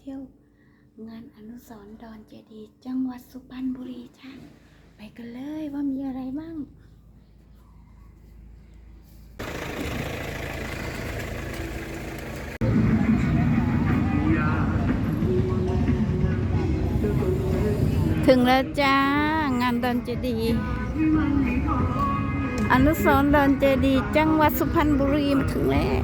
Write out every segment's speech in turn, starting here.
เที่ยว งานอนุสรณ์ดอนเจดีย์จังหวัดสุพรรณบุรีจ้าไปกันเลยว่ามีอะไรบ้างถึงแล้วจ้า งานดอนเจดีย์อนุสรดอนเจดีย์จังหวัดสุพรรณบุรีมาถึงแล้ว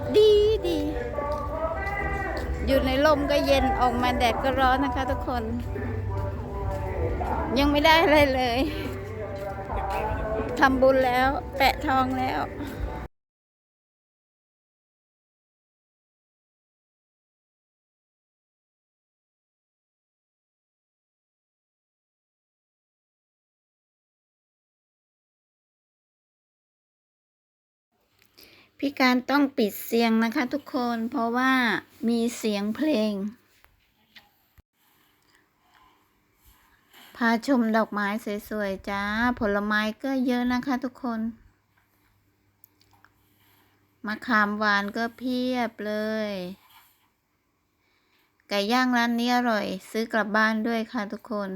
ดดีดี อยู่ในลมก็เย็นออกมาแดดก็ร้อนนะคะทุกคน ยังไม่ได้อะไรเลยทำบุญแล้ว แปะทองแล้ว พี่การต้องปิดเสียงนะคะทุกคนเพราะว่ามีเสียงเพลง พาชมดอกไม้สวยๆจ้า ผลไม้ก็เยอะนะคะทุกคนมะขามหวานก็เพียบเลย ไก่ย่างร้านนี้อร่อย ซื้อกลับบ้านด้วยค่ะทุกคน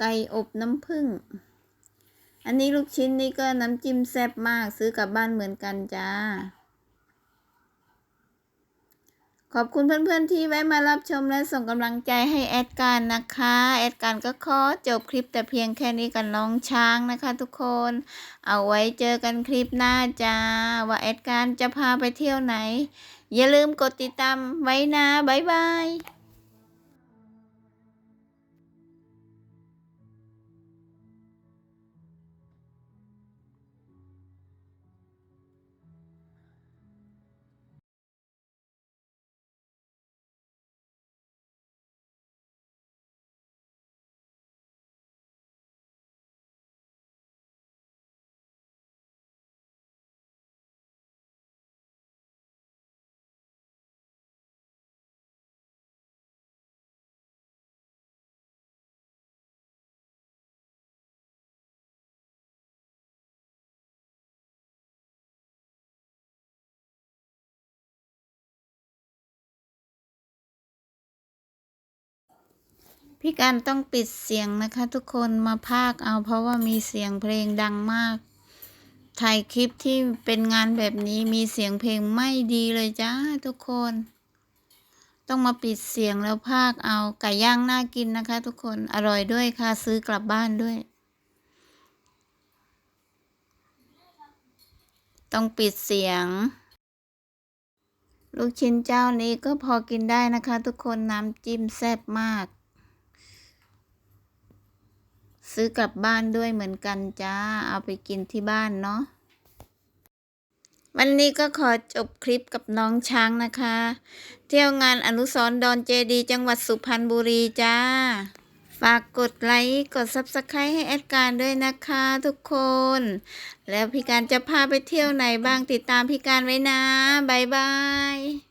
ไก่อบน้ำผึ้ง อันนี้ลูกชิ้นนี่ก็น้ำจิ้มแซ่บมากซื้อกลับบ้านเหมือนกันจ้า ขอบคุณเพื่อนๆที่แวะมารับชมและส่งกำลังใจให้แอดการนะคะ แอดการก็ขอจบคลิปแต่เพียงแค่นี้กับน้องช้างนะคะทุกคน เอาไว้เจอกันคลิปหน้าจ้า ว่าแอดการจะพาไปเที่ยวไหน อย่าลืมกดติดตามไว้นะบ๊ายบาย พี่การต้องปิดเสียงนะคะทุกคนมาพากเอาเพราะว่ามีเสียงเพลงดังมาก ถ่ายคลิปที่เป็นงานแบบนี้มีเสียงเพลงไม่ดีเลยจ้าทุกคน ต้องมาปิดเสียงแล้วพากเอาไก่ย่างน่ากินนะคะ ทุกคนอร่อยด้วยค่ะซื้อกลับบ้านด้วย ต้องปิดเสียงลูกชิ้นเจ้านี้ก็พอกินได้นะคะ ทุกคนน้ำจิ้มแซ่บมาก ซื้อกลับบ้านด้วยเหมือนกันจ้า เอาไปกินที่บ้านเนาะ วันนี้ก็ขอจบคลิปกับน้องช้างนะคะ เที่ยวงานอนุสรดอนเจดี จังหวัดสุพรรณบุรีจ้า ฝากกดไลค์ กด Subscribe ให้แอดการด้วยนะคะทุกคน แล้วพี่การจะพาไปเที่ยวไหนบ้างติดตามพี่การไว้นะบ๊ายบาย